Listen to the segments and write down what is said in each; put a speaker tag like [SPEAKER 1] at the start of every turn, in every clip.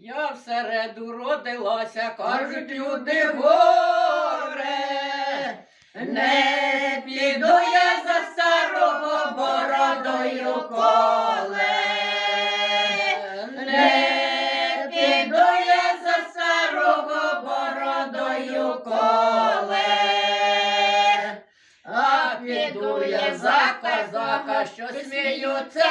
[SPEAKER 1] Я всереду родилася, кажуть люди горе. Не піду я за старого бородою коле. Не піду я за старого бородою коле. А піду я за що сміються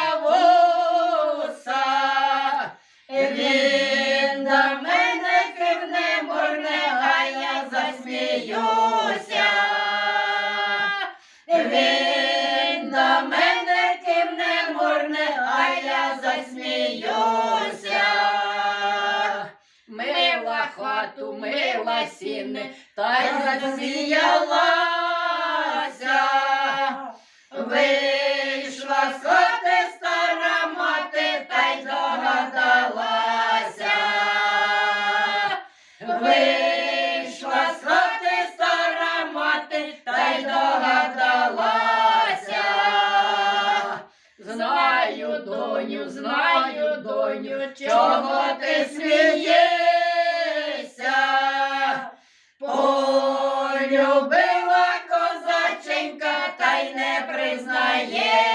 [SPEAKER 1] хату, мила сіни, та й засміялася. Вийшла з хати стара мати, та й догадалася. Вийшла з хати стара мати, та й догадалася. Знаю, доню, знаю, доню, чого ти смієшся? Любила козаченька, та й не признає.